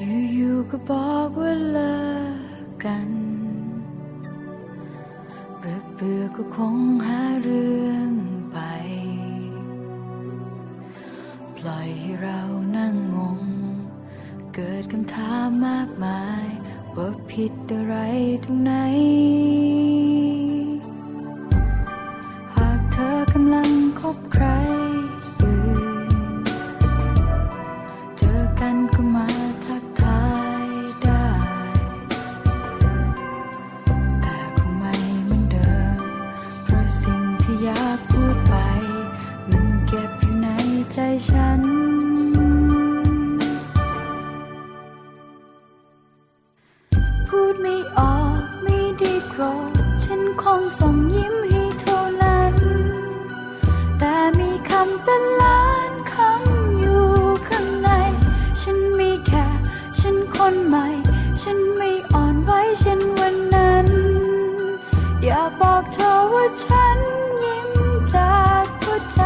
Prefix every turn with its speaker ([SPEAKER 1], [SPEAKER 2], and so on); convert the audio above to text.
[SPEAKER 1] อยู่ๆก็บอกว่าเลิกกันเบื่อเบื่อก็คงหาเรื่องไป ปล่อยให้เรานั่งงง เกิดคำถามมากมาย ว่าผิดอะไรตรงไหน ฉัน พูดไม่ออกไม่ได้โกรธ ฉันคงส่งยิ้มให้เท่านั้น แต่มีคำเป็นล้านคำอยู่ข้างใน ฉันมีแค่ ฉันคนใหม่ ฉันไม่อ่อนไหวเช่นวันนั้น อยากบอกเธอว่าฉันยิ้มจากหัวใจ